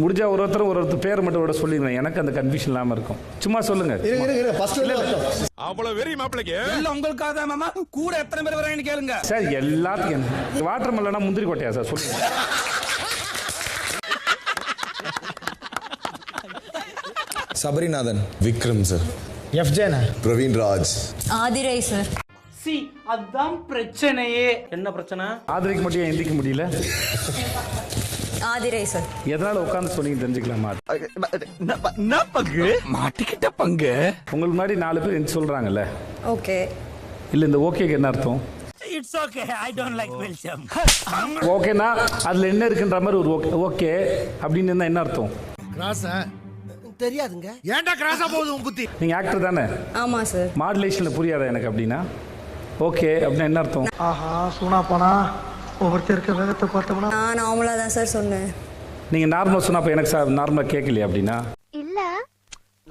முடிஞ்சா ஒரு ஒருத்தர் ஒரு ஒருத்தர் பேர் மட்டும் விட சொல்லிடுங்க எனக்கு அந்த கன்ஃபியூஷன் இல்லாமல் இருக்கும். சும்மா சொல்லுங்க. அவ்வளவு வெறி மாப்பிளைக்கு. இல்ல உங்களுக்காக தான் மாமா. கூட எத்தனை பேர் வராங்கன்னு கேளுங்க. சார் எல்லாத்துக்கும் வாட்டர் மெல்லனா முந்திரி கொட்டையா சார்? சொல்லுங்க. Sabarinathan Vikram sir F Jena Praveen Raj. Aadhirai sir C அதான் பிரச்சனையே. என்ன பிரச்சனை? ஆதரிக்க முடியும் எந்திக்க முடியல? ஆதிரை சார் எதனால உட்காந்து சொன்னீங்க தெரிஞ்சுக்கலாமா என்ன பங்கு மாட்டிக்கிட்ட பங்கு? உங்களுக்கு முன்னாடி நாலு பேர் எந்திரிச்சு சொல்றாங்கல்ல. ஓகே. இல்ல இந்த ஓகேக்கு என்ன அர்த்தம்? It's okay I don't like வெல்சம் ஓகேனா அதுல என்ன இருக்குன்ற மாதிரி ஒரு ஓகே ஓகே அப்படின்னு இருந்தா என்ன அர்த்தம்? தெரியாதுங்க. ஏன்டா கிராஸா போகுது உன் புத்தி? நீங்க ஆக்டர் தானே? ஆமா சார் மாடுலேஷன்ல புரியாதா எனக்கு அப்படின்னா? ஓகே அப்படின்னா என்ன அர்த்தம்? ஆஹா சூனா போனா? ஒவ்வொருத்தருக்கு வேகத்தை பார்த்தோம்னா நான் நார்மலாக தான் சார் சொன்னேன். நீங்க நார்மலா சொன்னா அப்ப எனக்கு நார்மலா கேட்கலையா அப்படின்னா?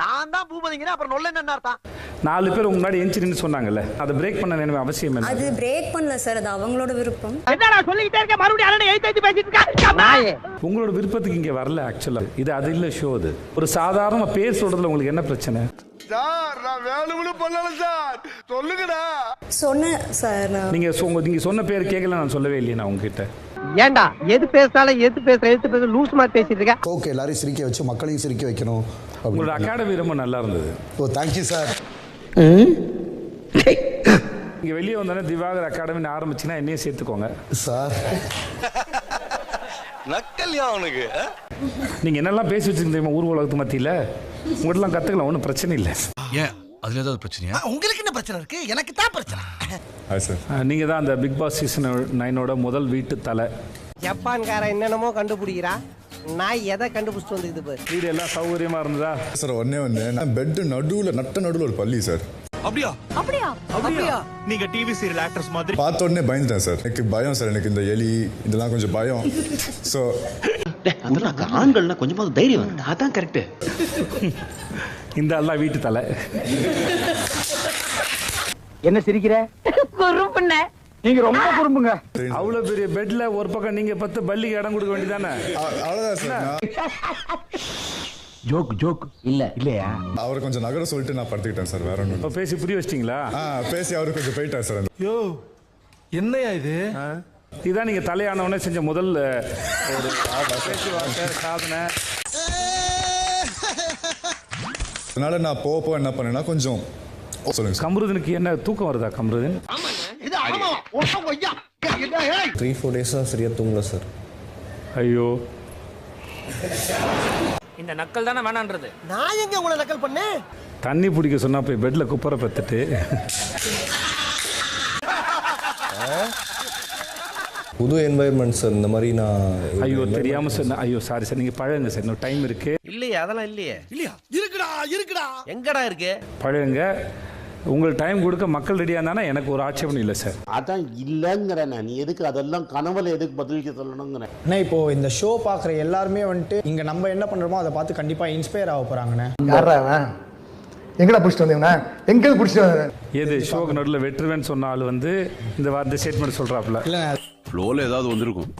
நான் தான் பூபதிங்கன்னா அப்புறம் நொல்ல என்ன அர்த்தம்? நாலு பேர் உங்க முன்னாடி எஞ்சி நின்னு சொன்னாங்கல்ல அதை பிரேக் பண்ண வேணும் அவசியம் என்ன அது பிரேக் பண்ணல சார் அது அவங்களோட விருப்பம். என்னடா சொல்லிக்கிட்டே இருக்க? மறுபடியும் அண்ணன் எழுத்து எழுத்து பேசிட்டு இருக்கா? உங்களோட விருப்பத்துக்கு இங்க வரல ஆக்சுவலா இது அது இல்ல ஷோ அது. ஒரு சாதாரண பேர் சொல்றதுல உங்களுக்கு என்ன பிரச்சனை? சார் நான் வேணும்னு பண்ணல சார். சொல்லுங்கடா. சொன்னேன் சார் நான் நீங்க உங்க- நீங்க சொன்ன பேர் கேட்கல நான் சொல்லவே இல்லையே நான் உங்ககிட்ட. ஏன்டா எது பேசினாலும் எது பேசுற எழுத்து பேச லூஸ் மாதிரி பேசிட்டு இருக்க. ஓகே எல்லாரையும் சிரிக்க வச்சு மக்களையும் சிரிக்க வைக்கணும். உங்களோட அகாடமி ரொம்ப நல்லா இருந்தது. ஓ தேங்க்யூ சார் நீங்க வெளியே வந்தோடனே திவாகர் அகாடமி ஆரம்பிச்சுன்னா என்னையும் சேர்த்துக்கோங்க. சார் நக்கல்யா அவனுக்கு. நீங்க என்னெல்லாம் பேசி வச்சிருக்கீங்க தெரியுமா ஊர் உலகத்து மத்தியில? உங்கள்ட்டலாம் கத்துக்கலாம் ஒன்றும் பிரச்சனை இல்லை. ஏன்? அதுல ஏதாவது பிரச்சனையா? உங்களுக்கு என்ன பிரச்சனை இருக்கு? எனக்கு தான் பிரச்சனை. நீங்க தான் அந்த பிக் பாஸ் சீசன் நைனோட முதல் வீட்டு தலை. ஜப்பான்கார என்னென்னமோ கண்டுபிடிக்கிறா. நான் எதை கண்டுபிடிச்சிட்டு வந்துக்குது பாரு. வீடு எல்லாம் சௌகரியமா இருந்ததா? சார் ஒன்னே ஒன்று பெட் நடுவில் நட்ட நடுவில் ஒரு பள்ளி சார் அப்படியா? அப்படியா? அப்படியா? நீங்க டிவி சீரியல் ஆக்ட்ரஸ் மாதிரி. பார்த்த உடனே பயந்துட்டேன் சார். எனக்கு பயம் சார். எனக்கு இந்த எலி இதெல்லாம் கொஞ்சம் பயம். ஸோ அதெல்லாம் ஆண்கள்னா கொஞ்சமாவது தைரியம் அதான் கரெக்ட் இந்த எல்லாம் வீட்டு தலை. என்ன சிரிக்கிற? குறும்புண்ண. நீங்க ரொம்ப குறும்புங்க. அவ்வளவு பெரிய பெட்ல ஒரு பக்கம் நீங்க பத்து பள்ளிக்கு இடம் கொடுக்க வேண்டியதானே அ- அவ்வளோதான் சார். ஜோக் ஜோக் இல்ல. இல்லையா? அவரை கொஞ்சம் நகர சொல்லிட்டு நான் படுத்துக்கிட்டேன் சார் வேற ஒன்றும் இப்போ பேசி புரிய வச்சிட்டீங்களா? ஆ பேசி அவரு கொஞ்சம் போயிட்டார் சார் யோ என்னையா இது? இதுதான் நீங்க தலையானவனே செஞ்ச முதல் அஹ், ஒரு பேச்சுவார்த்தை சாதனை. அதனால நான் போக போக என்ன பண்ணேன்னா கொஞ்சம் சொல்லுங்க சார். கம்ருதனுக்கு என்ன தூக்கம் வருதா கம்ருதன்? த்ரீ ஃபோர் டேஸாக சரியாக தூங்கல சார். ஐயோ. இந்த நக்கல் தானே வேணான்றது. நான் எங்க உங்களை நக்கல் பண்ணேன்? தண்ணி பிடிக்க சொன்னா போய் பெட்ல குப்பரை பத்துட்டு. புது என்வாயர்மெண்ட் சார் இந்த மாதிரி நான் ஐயோ தெரியாம சொன்ன ஐயோ சாரி சார் நீங்க பழகுங்க சார் இன்னும் டைம் இருக்கு. இல்லையே அதெல்லாம் இல்லையே. இல்லையா? இருக்குடா இருக்குடா. எங்கடா இருக்கு? பழகுங்க. உங்களுக்கு டைம் கொடுக்க மக்கள் ரெடியா இருந்தானா? எனக்கு ஒரு ஆட்சேபம் இல்லை சார் அதான் இல்லைங்கிற நான். நீ எதுக்கு அதெல்லாம் கனவுல எதுக்கு பதிலளிக்க சொல்லணுங்கிற அண்ணா இப்போ இந்த ஷோ பார்க்குற எல்லாருமே வந்துட்டு இங்கே நம்ம என்ன பண்ணுறோமோ அதை பார்த்து கண்டிப்பாக இன்ஸ்பயர் ஆக போகிறாங்கண்ணே யாரா அவன் எங்கடா பிடிச்சிட்டு வந்தீங்கண்ணா எங்க பிடிச்சிட்டு வந்தேன் எது ஷோக்கு நடுவில் வெற்றுவேன்னு சொன்ன ஆள் வந்து இந்த வார்த்தை ஸ்டேட்மெண்ட் சொல்றாப்புல? ஃப்ளோல ஏதாவது வந்திருக்கும்.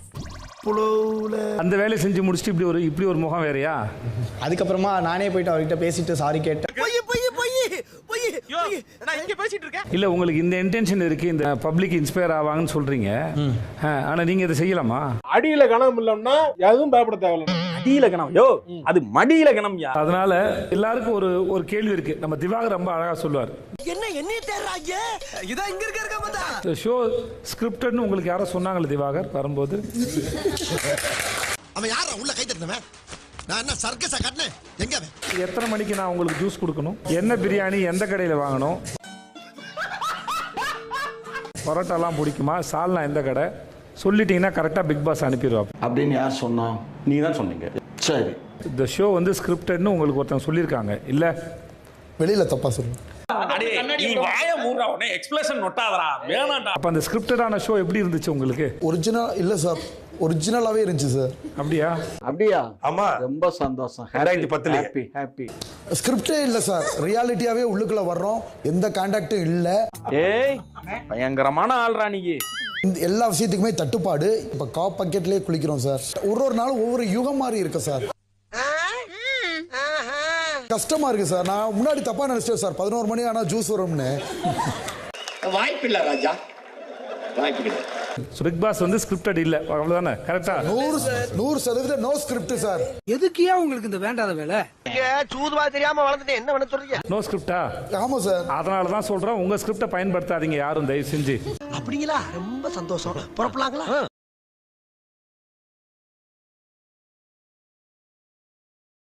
அந்த வேலையை செஞ்சு முடிச்சுட்டு இப்படி ஒரு இப்படி ஒரு முகம் வேறயா? அதுக்கப்புறமா நானே போயிட்டு அவர்கிட்ட பேசிட்டு சாரி கேட்டேன் பொய் பொய் பொய் பொய் பொய் நான் இங்க பேசிட்டு இருக்கேன். இல்ல உங்களுக்கு இந்த இன்டென்ஷன் இருக்கு இந்த பப்ளிக் இன்ஸ்பயர் ஆவாங்கன்னு சொல்றீங்க. ஆனா நீங்க இதை செய்யலாமா? அடியில கணம் இல்லைன்னா எதுவும் பயப்பட தேவையில்லை. அடியில கணம் யோ அது மடியில கணம் யா? அதனால எல்லாருக்கும் ஒரு ஒரு கேள்வி இருக்கு. நம்ம திவாகர் ரொம்ப அழகா சொல்லுவார். என்ன என்ன தேடுறாங்க? இதான் இங்க இருக்க இருக்க பார்த்தா இந்த ஷோ ஸ்கிரிப்டட்னு உங்களுக்கு யாரோ சொன்னாங்களே திவாகர் வரும்போது? அவன் யாரா உள்ள கை தட்டினவன்? நான் என்ன சர்க்கஸா காட்டினேன்? எங்க எத்தனை மணிக்கு நான் உங்களுக்கு ஜூஸ் கொடுக்கணும்? என்ன பிரியாணி எந்த கடையில் வாங்கணும்? பரோட்டாலாம் பிடிக்குமா? சால்னா எந்த கடை? சொல்லிட்டீங்கன்னா கரெக்டாக பிக் பாஸ் அனுப்பிடுவா அப்படின்னு யார் சொன்னா? நீ தான் சொன்னீங்க. சரி. இந்த ஷோ வந்து ஸ்கிரிப்டட்னு உங்களுக்கு ஒருத்தவங்க சொல்லியிருக்காங்க. இல்லை? வெளியில் தப்பாக சொல்லுங்கள் நீ வாய மூடுறா உடனே எக்ஸ்பிரஷன் நொட்டாதடா வேணாம்டா. அப்போ அந்த ஸ்கிரிப்டடான ஷோ எப்படி இருந்துச்சு உங்களுக்கு? ஒரிஜினல் இல்லை சார் ஒரிஜினலாகவே இருந்துச்சு சார் அப்படியா? அப்படியா? ஆமா. ரொம்ப சந்தோஷம். ரெண்டாயிரத்தி பத்துல. ஹாப்பி ஹாப்பி ஸ்கிரிப்டே இல்லை சார் ரியாலிட்டியாகவே உள்ளுக்குள்ளே வர்றோம். எந்த கான்டாக்டும் இல்லை. ஏய் பயங்கரமான ஆள்ரா நீ. இந்த எல்லா விஷயத்துக்குமே தட்டுப்பாடு. இப்போ காப் பக்கெட்லேயே குளிக்கிறோம் சார் ஒரு ஒரு நாளும் ஒவ்வொரு யுகம் மாதிரி இருக்கு சார் கஷ்டமா இருக்கு சார் நான் முன்னாடி தப்பா நினைச்சிட்டேன் சார் பதினோரு மணி ஆனா ஜூஸ் வரும்னு. வாய்ப்பில்லை ராஜா. வாய்ப்பில்லை. பிக் பாஸ் வந்து ஸ்கிரிப்டட் இல்ல. அவ்வளவுதானே? கரெக்டா நூறு நூறு சதவீதம் நோ ஸ்கிரிப்ட் சார். எதுக்கியா உங்களுக்கு இந்த வேண்டாத வேலை? சூதுவா தெரியாம வளர்ந்துட்டு என்ன பண்ண சொல்றீங்க? நோ ஸ்கிரிப்டா ஆமா சார். அதனால தான் சொல்றேன் உங்க ஸ்கிரிப்டை பயன்படுத்தாதீங்க யாரும் தயவு செஞ்சு. அப்படிங்களா? ரொம்ப சந்தோஷம். புறப்படலாங்களா